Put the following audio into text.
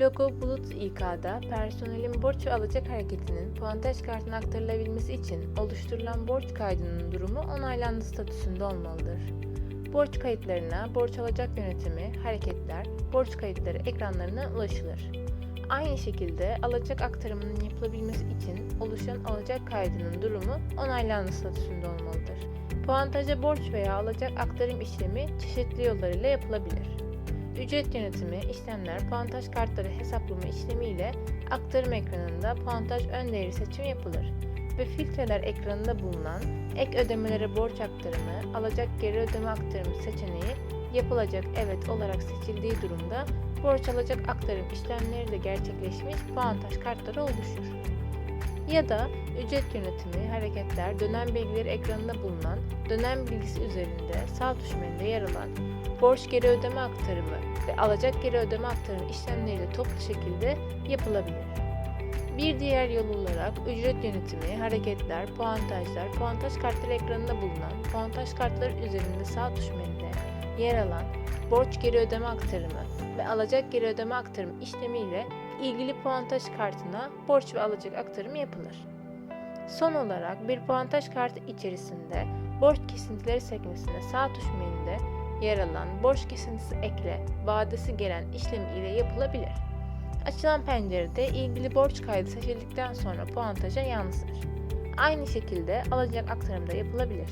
Logo Bulut İK'da personelin borç alacak hareketinin puantaj kartına aktarılabilmesi için oluşturulan borç kaydının durumu onaylandı statüsünde olmalıdır. Borç kayıtlarına borç alacak yönetimi, hareketler, borç kayıtları ekranlarına ulaşılır. Aynı şekilde alacak aktarımının yapılabilmesi için oluşan alacak kaydının durumu onaylandı statüsünde olmalıdır. Puantaja borç veya alacak aktarım işlemi çeşitli yollarıyla yapılabilir. Ücret yönetimi işlemler puantaj kartları hesaplama işlemiyle aktarım ekranında puantaj ön değeri seçimi yapılır ve filtreler ekranında bulunan ek ödemelere borç aktarımı, alacak geri ödeme aktarımı seçeneği yapılacak evet olarak seçildiği durumda borç alacak aktarım işlemleri de gerçekleşmiş puantaj kartları oluşur. Ya da ücret yönetimi, hareketler, dönem bilgileri ekranında bulunan dönem bilgisi üzerinde sağ tuş menüde yer alan borç geri ödeme aktarımı ve alacak geri ödeme aktarımı işlemleriyle toplu şekilde yapılabilir. Bir diğer yol olarak ücret yönetimi, hareketler, puantajlar, puantaj kartları ekranında bulunan puantaj kartları üzerinde sağ tuş menüde yer alan borç geri ödeme aktarımı ve alacak geri ödeme aktarımı işlemiyle ilgili puantaj kartına borç ve alacak aktarımı yapılır. Son olarak bir puantaj kartı içerisinde borç kesintileri sekmesinde sağ tuş menüde yer alan borç kesintisi ekle, vadesi gelen işlemi ile yapılabilir. Açılan pencerede ilgili borç kaydı seçildikten sonra puantaja yansır. Aynı şekilde alacak aktarım da yapılabilir.